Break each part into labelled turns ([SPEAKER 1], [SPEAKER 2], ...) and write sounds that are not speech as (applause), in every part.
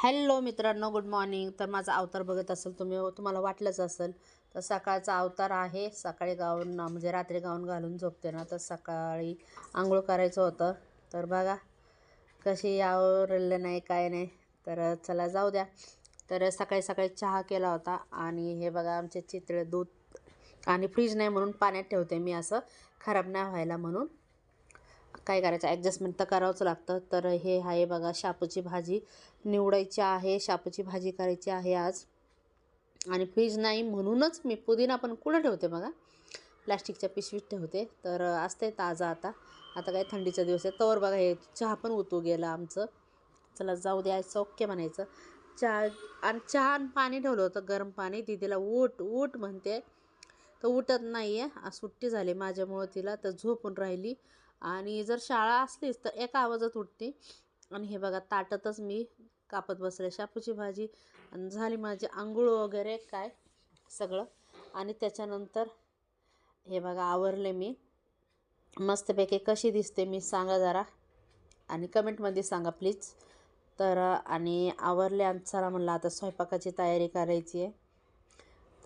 [SPEAKER 1] Hello मित्रांनो good morning. तर माझा अवतार बघत असेल तुम्ही तुम्हाला वाटलंच असेल तर सकाळचा अवतार आहे. सकाळी गाऊन म्हणजे रात्री गाऊन घालून झोपते ना तर सकाळी आंघोळ करायचं होतं. तर बघा कशी आवरलं नाही काय नाही. तर चला जाऊ द्या. तर सकाळी सकाळी चहा केला होता आणि हे बघा आमचे चित्र दूध आणि फ्रीज नाही म्हणून पाण्यात ठेवते मी असं. खराब नाही व्हायला म्हणून. काय करायचं? ॲडजस्टमेंट तर करावंच लागतं. तर हे आहे बघा शापूची भाजी. निवडायची आहे शापूची भाजी करायची आहे आज. आणि फ्रीज नाही म्हणूनच मी पुदिना पण कुठं ठेवते बघा? प्लॅस्टिकच्या पिशवीत ठेवते. तर असते ताजा आता. आता काय थंडीचा दिवस आहे. तवर बघा हे चहा पण उतू गेला आमचं. चला जाऊ द्या ओके म्हणायचं. चहा आणि चहा आणि पाणी ठेवलं होतं गरम पाणी. दिदीला उठ उठ म्हणते. तर उठत नाही आहे सुट्टी झाली माझ्यामुळं तिला. तर झोपून राहिली. आणि जर शाळा असलीच तर एका आवाजात उठते. आणि हे बघा ताटातच मी कापत बसले. शापूची भाजी आणि झाली माझी आंघोळ वगैरे काय सगळं. आणि त्याच्यानंतर हे बघा आवरले मी. मस्तपैकी कशी दिसते मी सांगा जरा. आणि कमेंटमध्ये सांगा प्लीज. तर आणि आवरले आणि चला म्हणलं आता स्वयंपाकाची तयारी करायची आहे.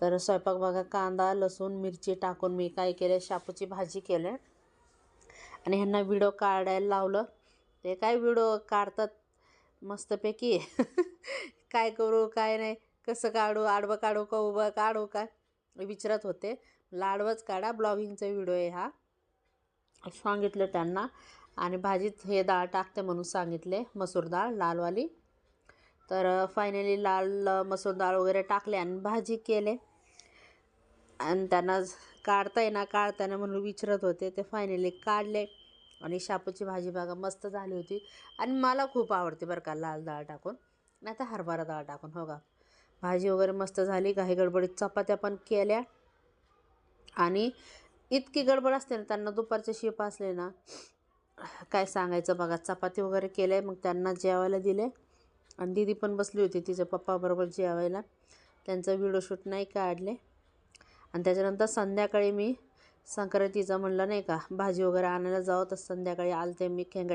[SPEAKER 1] तर स्वयंपाक बघा कांदा लसूण मिरची टाकून मी काय केले? शापूची भाजी केले. आणि ह्यांना व्हिडिओ काढायला लावलं. ते काय व्हिडिओ काढतात? मस्तपैकी. (laughs) काय करू काय नाही. कसं काढू आडवं काढू का उभं काढू काय विचारत होते. लाडवंच काढा ब्लॉगिंगचा व्हिडिओ आहे हा. सांगितलं त्यांना. आणि भाजीत हे डाळ टाकते म्हणून सांगितले मसूर डाळ लालवाली. तर फायनली लाल मसूर डाळ वगैरे टाकले आणि भाजी केले. आणि त्यांना काढता ना काढताना म्हणून विचारत होते. ते फायनली काढले आणि शापूची भाजी बघा मस्त झाली होती. आणि मला खूप आवडते बरं का लाल डाळ टाकून. नाही तर हरभरा डाळ टाकून हो का? भाजी वगैरे मस्त झाली काही गडबडीत चपात्या पण केल्या. आणि इतकी गडबड असते ना त्यांना दुपारचे शेप असले ना काय सांगायचं बघा चपाती वगैरे केले मग त्यांना जेवायला दिले. आणि दिदी पण बसली होती तिच्या पप्पाबरोबर जेवायला. त्यांचा व्हिडिओ शूट नाही काढले. आणि त्याच्यानंतर संध्याकाळी मी संक्रांतीचं म्हणलं नाही का भाजी वगैरे आणायला जावं तर संध्याकाळी आलते मी खेंगा